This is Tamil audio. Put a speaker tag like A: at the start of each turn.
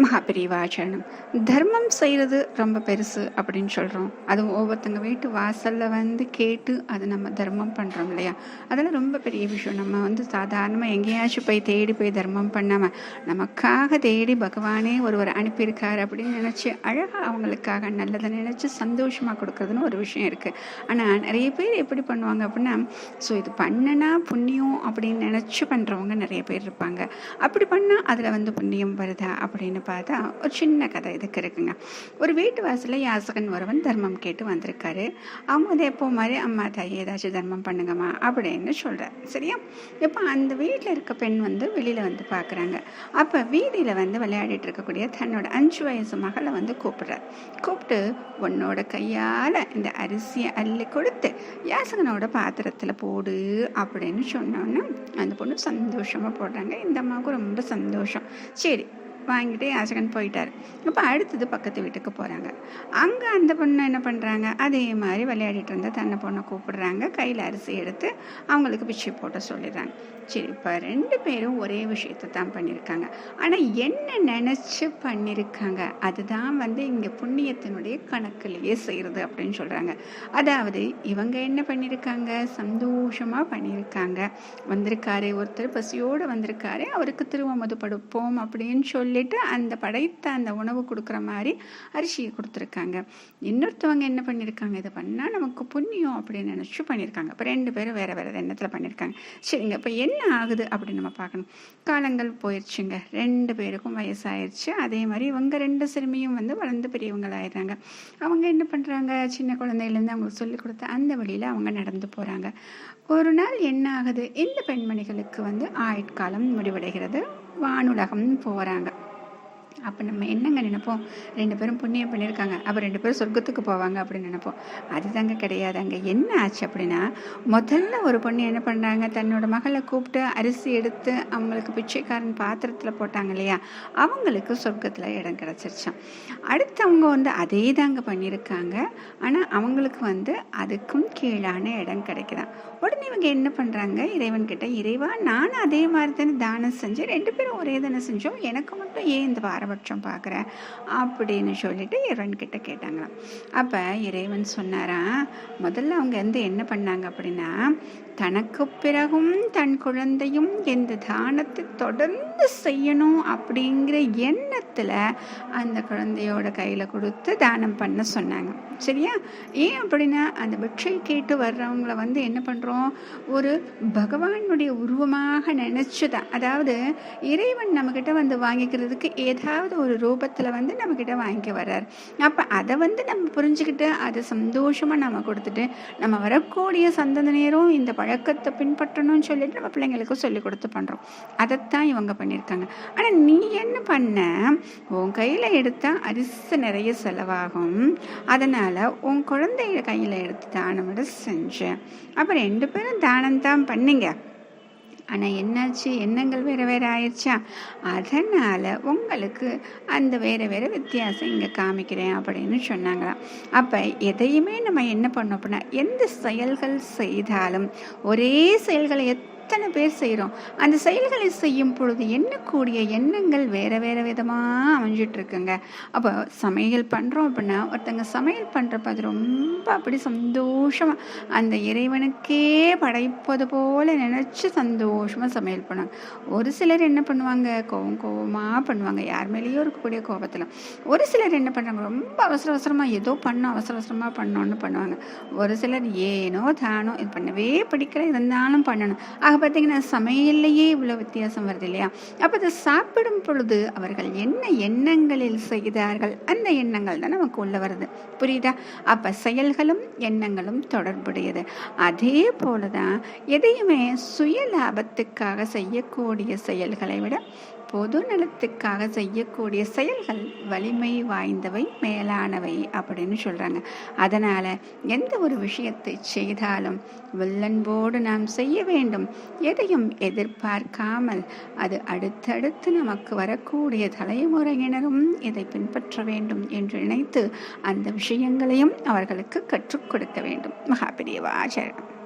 A: மகாபிரிவாச்சரணம். தர்மம் செய்கிறது ரொம்ப பெருசு அப்படின்னு சொல்கிறோம் அதுவும் ஒவ்வொருத்தங்க வீட்டு வாசலில் வந்து கேட்டு அதை நம்ம தர்மம் பண்ணுறோம் இல்லையா? அதெல்லாம் ரொம்ப பெரிய விஷயம். நம்ம வந்து சாதாரணமாக எங்கேயாச்சும் போய் தேடி போய் தர்மம் பண்ணாமல் நமக்காக தேடி பகவானே ஒருவர் அனுப்பியிருக்கார் அப்படின்னு நினச்சி அழகாக அவங்களுக்காக நல்லதை நினச்சி சந்தோஷமாக கொடுக்குறதுன்னு ஒரு விஷயம் இருக்குது ஆனால் நிறைய பேர் எப்படி பண்ணுவாங்க அப்படின்னா ஸோ இது பண்ணனா புண்ணியம் அப்படின்னு நினச்சி பண்ணுறவங்க நிறைய பேர் இருப்பாங்க. அப்படி பண்ணால் அதில் வந்து புண்ணியம் வருதா அப்படின்னு பார்த்தா ஒரு சின்ன கதை இதுக்கு இருக்குங்க. ஒரு வீட்டு வாசலில் யாசகன் ஒருவன் தர்மம் கேட்டு வந்திருக்காரு. அவங்க வந்து எப்போ மாதிரி அம்மா தாய் ஏதாச்சும் தர்மம் பண்ணுங்கம்மா அப்படின்னு சொல்கிறார் சரியா? இப்போ அந்த வீட்டில் இருக்க பெண் வந்து வெளியில் வந்து பார்க்குறாங்க. அப்போ வீதியில் வந்து விளையாடிட்டு இருக்கக்கூடிய தன்னோட அஞ்சு வயசு மகளை வந்து கூப்பிடுறார். கூப்பிட்டு உன்னோட கையால் இந்த அரிசியை அள்ளி கொடுத்து யாசகனோட பாத்திரத்தில் போடு அப்படின்னு சொன்னோன்னே அந்த பொண்ணு சந்தோஷமாக போடுறாங்க. இந்த அம்மாவுக்கு ரொம்ப சந்தோஷம். சரி வாங்கிட்டு யாசகன் போயிட்டார். இப்போ அடுத்தது பக்கத்து வீட்டுக்கு போகிறாங்க அங்கே அந்த பொண்ணு என்ன பண்ணுறாங்க அதே மாதிரி விளையாடிட்டு இருந்தால் தன்னை பொண்ணை கூப்பிடுறாங்க. கையில் அரிசி எடுத்து அவங்களுக்கு பிச்சை போட்ட சொல்லிடுறாங்க. சரி இப்போ ரெண்டு பேரும் ஒரே விஷயத்தை தான் பண்ணியிருக்காங்க. ஆனால் என்ன நினச்சி பண்ணியிருக்காங்க? அதுதான் வந்து இங்கே புண்ணியத்தினுடைய கணக்கிலேயே செய்கிறது அப்படின்னு சொல்கிறாங்க அதாவது இவங்க என்ன பண்ணியிருக்காங்க? சந்தோஷமாக பண்ணியிருக்காங்க. வந்திருக்காரு ஒருத்தர் பசியோடு வந்திருக்காரு. அவருக்கு திருவமது படுப்போம் அப்படின்னு சொல்லிட்டு அந்த படைத்த அந்த உணவு கொடுக்குற மாதிரி அரிசியை கொடுத்துருக்காங்க. இன்னொருத்தவங்க என்ன பண்ணியிருக்காங்க இதை பண்ணால் நமக்கு புண்ணியம் அப்படின்னு நினச்சி பண்ணியிருக்காங்க இப்போ ரெண்டு பேரும் வேறு வேறு எண்ணத்தில் பண்ணியிருக்காங்க சரிங்க. இப்போ என்ன ஆகுது அப்படின்னு நம்ம பார்க்கணும். காலங்கள் போயிடுச்சுங்க ரெண்டு பேருக்கும் வயசாயிருச்சு. அதே மாதிரி இவங்க ரெண்டு சிறுமியும் வந்து வளர்ந்து பெரியவங்களாயிடுறாங்க. அவங்க என்ன பண்ணுறாங்க சின்ன குழந்தையிலேருந்து அவங்களுக்கு சொல்லிக் கொடுத்த அந்த வழியில் அவங்க நடந்து போகிறாங்க ஒரு நாள் என்ன ஆகுது? இந்த பெண்மணிகளுக்கு வந்து ஆயுட்காலம் முடிவடைகிறது. வானுலகம் போகிறாங்க அப்போ நம்ம என்னங்க நினைப்போம்? ரெண்டு பேரும் புண்ணியம் பண்ணியிருக்காங்க. அப்போ ரெண்டு பேரும் சொர்க்கத்துக்கு போவாங்க அப்படின்னு நினைப்போம். அதுதாங்க கிடையாது அங்கே என்ன ஆச்சு அப்படின்னா முதல்ல ஒரு பொண்ணு என்ன பண்ணுறாங்க தன்னோட மகளை கூப்பிட்டு அரிசி எடுத்து அவங்களுக்கு பிச்சைக்காரன் பாத்திரத்தில் போட்டாங்க இல்லையா? அவங்களுக்கு சொர்க்கத்தில் இடம் கிடச்சிருச்சான் அடுத்தவங்க வந்து அதே தாங்க பண்ணியிருக்காங்க. ஆனால் அவங்களுக்கு வந்து அதுக்கும் கீழான இடம் கிடைக்குதான். உடனே இவங்க என்ன பண்ணுறாங்க இறைவன்கிட்ட இறைவா நானும் அதே மாதிரி தானே தானம் செஞ்சேன். ரெண்டு பேரும் ஒரே தானே செஞ்சோம். எனக்கு மட்டும் ஏன் இந்த பாரபட்சம் பார்க்குற அப்படின்னு சொல்லிட்டு இறைவன்கிட்ட கேட்டாங்களாம். அப்போ இறைவன் சொன்னாராம் முதல்ல அவங்க வந்து என்ன பண்ணாங்க அப்படின்னா தனக்கு பிறகும் தன் குழந்தையும் இந்த தானத்தை தொடர்ந்து செய்யணும் அப்படிங்கிற எண்ணத்தில் அந்த குழந்தையோட கையில் கொடுத்து தானம் பண்ண சொன்னாங்க. சரியா? ஏன் அப்படின்னா அந்த பிட்சை கேட்டு வர்றவங்கள வந்து என்ன பண்ணுறோம் ஒரு பகவானுடைய உருவமாக நினச்சி தான் அதாவது இறைவன் நம்மக்கிட்ட வந்து வாங்கிக்கிறதுக்கு ஏதாவது ஒரு ரூபத்தில் வந்து நம்மக்கிட்ட வாங்கிக்க வர்றார். அப்போ அதை வந்து நம்ம புரிஞ்சுக்கிட்டு அதை சந்தோஷமாக நம்ம கொடுத்துட்டு நம்ம வரக்கூடிய சந்ததியினரும் இந்த பழக்கத்தை பின்பற்றணும்னு சொல்லிட்டு நம்ம பிள்ளைங்களுக்கு சொல்லி கொடுத்து பண்ணுறோம் அதைத்தான் இவங்க பண்ணியிருக்காங்க ஆனால் நீ என்ன பண்ண? உன் கையில் எடுத்தால் அரிசி நிறைய செலவாகும். அதனால் உன் குழந்தைய கையில் எடுத்து தானம் விட செஞ்சேன் அப்போ ரெண்டு பேரும் தானம் தான் பண்ணீங்க. ஆனால் என்னாச்சு? எண்ணங்கள் வேறு வேறு ஆயிடுச்சா? அதனால் உங்களுக்கு அந்த வேறு வேறு வித்தியாசம் இங்கே காமிக்கிறேன் அப்படின்னு சொன்னாங்களாம். அப்போ எதையுமே நம்ம என்ன பண்ணோம் அப்படின்னா எந்த செயல்கள் செய்தாலும் ஒரே செயல்களை எத்தனை பேர் செய்கிறோம் அந்த செயல்களை செய்யும் பொழுது எண்ணக்கூடிய எண்ணங்கள் வேறு வேறு விதமாக அமைஞ்சிட்ருக்குங்க. அப்போ சமையல் பண்ணுறோம் அப்படின்னா ஒருத்தங்க சமையல் பண்ணுறப்ப அது ரொம்ப அப்படி சந்தோஷமாக அந்த இறைவனுக்கே படைப்பது போல் நினச்சி சந்தோஷமாக சமையல் பண்ணுவாங்க. ஒரு சிலர் என்ன பண்ணுவாங்க? கோவம் கோவமாக பண்ணுவாங்க. யார் மேலேயும் இருக்கக்கூடிய கோபத்தில். ஒரு சிலர் என்ன பண்ணுறாங்க ரொம்ப அவசர அவசரமாக ஏதோ பண்ணோம் அவசர அவசரமாக பண்ணோன்னு பண்ணுவாங்க. ஒரு சிலர் ஏனோ தானோ இது பண்ணவே பிடிக்கல இருந்தாலும் பண்ணணும். ஆக பார்த்தீங்கன்னா சமையல்லையே இவ்வளோ வித்தியாசம் வருது இல்லையா? அப்போ அதை சாப்பிடும் பொழுது அவர்கள் என்ன எண்ணங்களில் செய்தார்கள்? அந்த எண்ணங்கள் தான் நமக்கு உள்ள வருது. புரியுதா? அப்போ செயல்களும் எண்ணங்களும் தொடர்புடையது. அதே போல தான் எதையுமே சுய லாபத்துக்காக செய்யக்கூடிய செயல்களை விட பொது நலத்துக்காக செய்யக்கூடிய செயல்கள் வலிமை வாய்ந்தவை மேலானவை அப்படின்னு சொல்கிறாங்க அதனால் எந்த ஒரு விஷயத்தை செய்தாலும் வில்லன்போடு நாம் செய்ய வேண்டும். எதையும் எதிர்பார்க்காமல் அது அடுத்தடுத்து நமக்கு வரக்கூடிய தலைமுறையினரும் இதை பின்பற்ற வேண்டும் என்று நினைத்து அந்த விஷயங்களையும் அவர்களுக்கு கற்றுக் கொடுக்க வேண்டும். மகாபிரியவாச்சரணம்